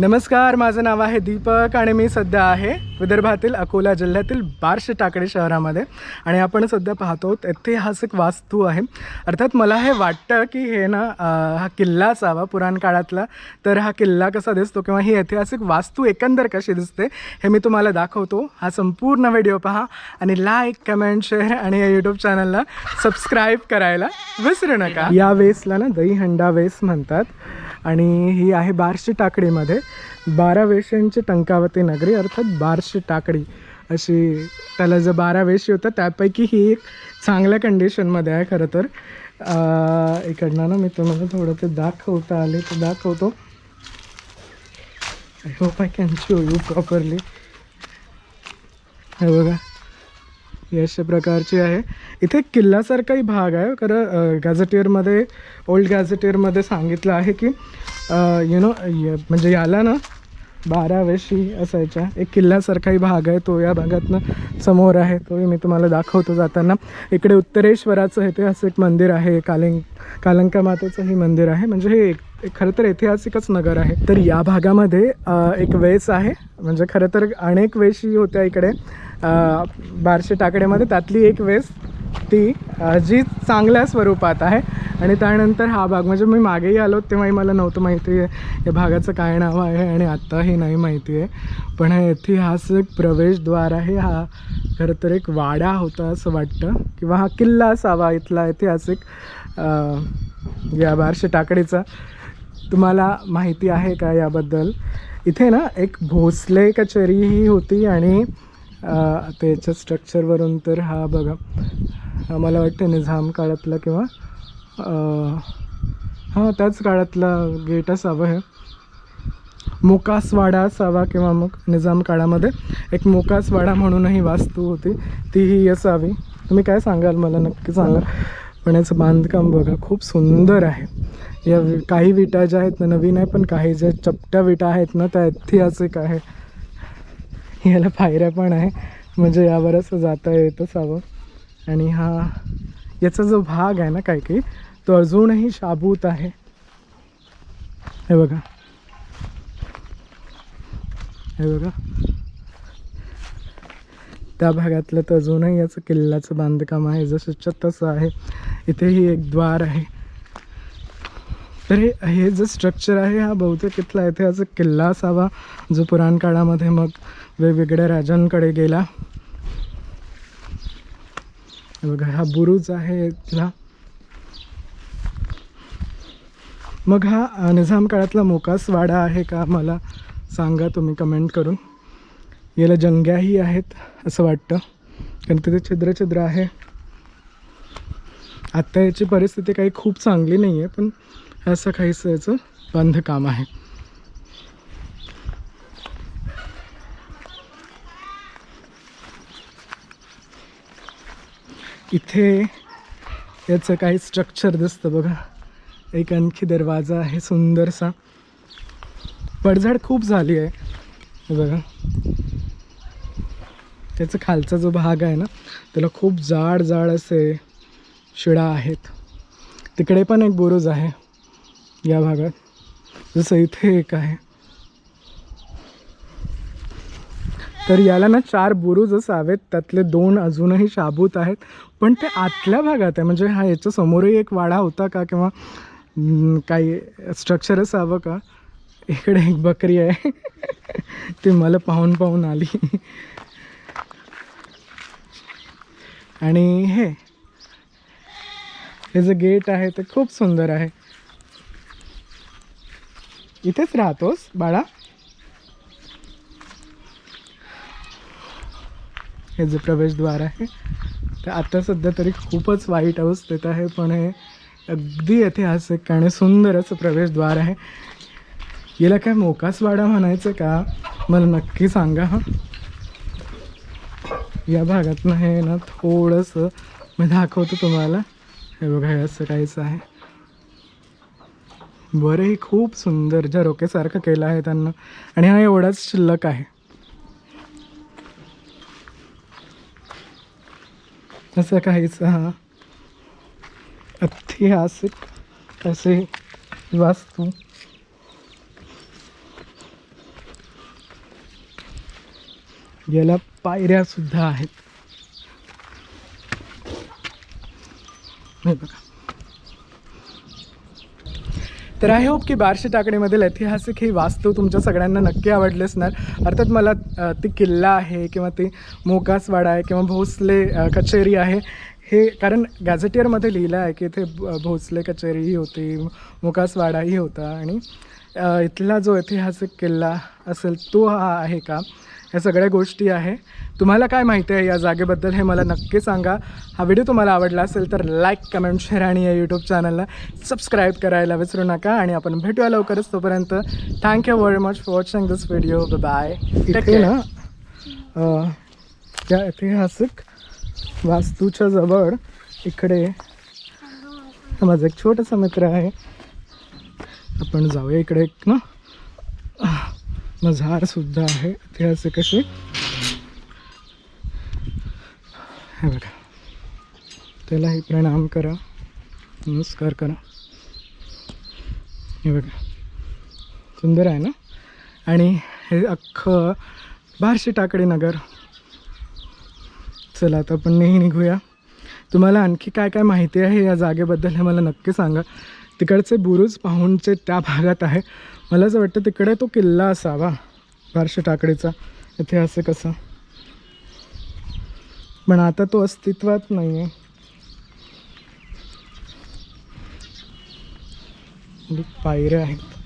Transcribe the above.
नमस्कार माझं नाव आहे दीपक आणि मी सध्या आहे विदर्भातील अकोला जिल्ह्यातील बार्शी टाकडे शहरामध्ये. आणि आपण सध्या पाहतो ऐतिहासिक वास्तू आहे. अर्थात मला हे वाटतं की हे ना हा किल्ला असावा पुराण काळातला. तर हा किल्ला कसा दिसतो किंवा ही ऐतिहासिक वास्तू एकंदर कशी दिसते हे मी तुम्हाला दाखवतो. हा संपूर्ण व्हिडिओ पहा आणि लाईक कमेंट शेअर आणि या यूट्यूब चॅनलला सबस्क्राईब करायला विसरू नका. या वेसला ना दहीहंडा वेस म्हणतात. आणि ही आहे बार्शी टाकडीमध्ये. बारा वेशांची टंकावती नगरी अर्थात बार्शी टाकडी. अशी त्याला जर बारा वेशी होतं त्यापैकी ही एक चांगल्या कंडिशनमध्ये आहे खरं तर. इकडनं ना मी तुम्हाला थोडं ते दाखवता आले ते दाखवतो. I hope I can show you properly हे बघा. ही अशा प्रकारची आहे. इथे किल्ल्यासारखाही भाग आहे. खरं गॅझेटियरमध्ये ओल्ड गॅझेटियरमध्ये सांगितलं आहे की यु नो म्हणजे याला ना बारा वेशी असायच्या. एक किल्ल्यासारखाही भाग आहे. तो या भागातनं समोर आहे. तोही मी तुम्हाला दाखवतो जाताना. इकडे उत्तरेश्वराचं ऐतिहासिक मंदिर आहे. कालिंग कालंका मातेचंही मंदिर आहे. म्हणजे हे एक एक खरं तर ऐतिहासिकच नगर आहे. तर या भागामध्ये एक वेस आहे. म्हणजे खरं तर अनेक वेशी होत्या इकडे. बारशे टाकड्यामध्ये त्यातली एक वेस ती जी चांगल्या स्वरूपात आहे. आणि त्यानंतर हा भाग म्हणजे मी मागेही आलो तेव्हाही मला नव्हतं माहिती आहे या भागाचं काय नाव आहे आणि आत्ताही नाही माहिती आहे. पण हा ऐतिहासिक प्रवेशद्वार आहे. हा खरं तर एक वाडा होता असं वाटतं. किंवा हा किल्ला असावा इथला ऐतिहासिक या बारशे टाकडीचा तुम्हाला माहिती आहे का याबद्दल? इथे ना एक भोसले कचेरी ही होती आणि त्याच्या स्ट्रक्चरवरून तर हा बघा. मला वाटतं निझाम काळातला किंवा हां त्याच काळातला गेट असावं हे. मोकासवाडा असावा किंवा मग निजाम काळामध्ये एक मोकासवाडा म्हणूनही वास्तू होती तीही असावी. तुम्ही काय सांगाल? मला नक्की सांगा. पण याचं बांधकाम बघा खूप सुंदर आहे. या वि- काही विटा ज्या आहेत ना नवीन आहे पण काही ज्या चपट्या विटा आहेत ना त्या ऐतिहासिक आहे. याला पायऱ्या पण आहे. म्हणजे यावर असं जाता येत असावं आणि हा याचा जो भाग आहे ना काही काही तो अजूनही शाबूत आहे. हे बघा. हे बघा. त्या भागातलं तर अजूनही याचं किल्ल्याचं बांधकाम आहे. जसं तसं आहे. इथेही एक द्वार आहे. तर हे हे जे स्ट्रक्चर आहे हा बहुतेक इथला ऐतिहासिक किल्ला असावा जो पुराण काळामध्ये मग वेगवेगळ्या राजांकडे गेला. बघा हा बुरुज आहे इथला. मग हा निझाम काळातला मोकास वाडा आहे का मला सांगा तुम्ही कमेंट करून. याला जंग्याही आहेत असं वाटतं. कारण तिथे छिद्र छिद्र आहे. आत्ता याची परिस्थिती काही खूप चांगली नाही आहे पण असं काहीच याचं बांधकाम आहे. इथे याचं काही स्ट्रक्चर दिसतं बघा. एक आणखी दरवाजा आहे सुंदरसा. पडझड खूप झाली आहे. बघा. त्याचा खालचा जो भाग आहे ना त्याला खूप जाड जाड असे शिडा आहेत. तिकडे पण एक बुरुज आहे. या भागात. जसं इथे एक आहे. तर याला ना चार बुरुज असावेत त्यातले दोन अजूनही शाबूत आहेत. पण ते आतल्या भागात आहे. म्हणजे हा याच्या समोरही एक वाडा होता का किंवा काही स्ट्रक्चर असावं का? इकडे एक बकरी आहे. ती मला पाहून पाहून आली. आणि हे हे जे गेट आहे ते खूप सुंदर आहे. इथेच राहतोस बाळा. हे जे प्रवेशद्वार आहे तर आता सध्या तरी खूपच वाईट अवस्थेत आहे पण हे अगदी ऐतिहासिक आणि सुंदर असं प्रवेशद्वार आहे. याला काय मोकासवाडा म्हणायचं का? मला नक्की सांगा हां. या भागातनं हे ना थोडंसं मी दाखवतो तुम्हाला. हे बघा हे असं काहीच आहे. बरं ही खूप सुंदर झरोकेसारखं केलं आहे त्यांना. आणि हा एवढाच शिल्लक आहे. असं काहीच हा. ऐतिहासिक असे वास्तू. याला पायऱ्यासुद्धा आहेत. नाही बघा. तर आय होप की बारशे टाकडीमधील ऐतिहासिक ही वास्तू तुमच्या सगळ्यांना नक्की आवडली असणार. अर्थात मला ती किल्ला आहे किंवा ती मोकासवाडा आहे किंवा भोसले कचेरी आहे हे कारण गॅझेटियरमध्ये लिहिलं आहे की इथे भोसले कचेरीही होती मोकासवाडाही होता आणि इथला जो ऐतिहासिक किल्ला असेल तो हा आहे का? ह्या सगळ्या गोष्टी आहे. तुम्हाला काय माहिती आहे या जागेबद्दल हे मला नक्की सांगा. हा व्हिडिओ तुम्हाला आवडला असेल तर लाईक कमेंट शेअर आणि या यूट्यूब चॅनलला सबस्क्राईब करायला विसरू नका आणि आपण भेटूया लवकरच तोपर्यंत. Thank you very much for watching this video bye इथे ना त्या ऐतिहासिक वास्तूच्या जवळ इकडे माझा एक छोटासा मित्र आहे. आपण जाऊया. इकडे एक ना मझारसुद्धा आहे. इतिहासे कसे हे बघा. त्यालाही प्रणाम करा. नमस्कार करा. हे बघा. सुंदर आहे ना? आणि हे अख्खं बारशी टाकडी नगर. चला आता आपण नेही निघूया. तुम्हाला आणखी काय काय माहिती आहे या जागेबद्दल हे मला नक्की सांगा. तिकडचे बुरुज पाहूनचे त्या भागात आहे. मला असं वाटतं तिकडे तो किल्ला असावा बारशे टाकडीचा. ऐतिहासिक असा पण आता तो अस्तित्वात नाही आहे पायऱ्या आहेत.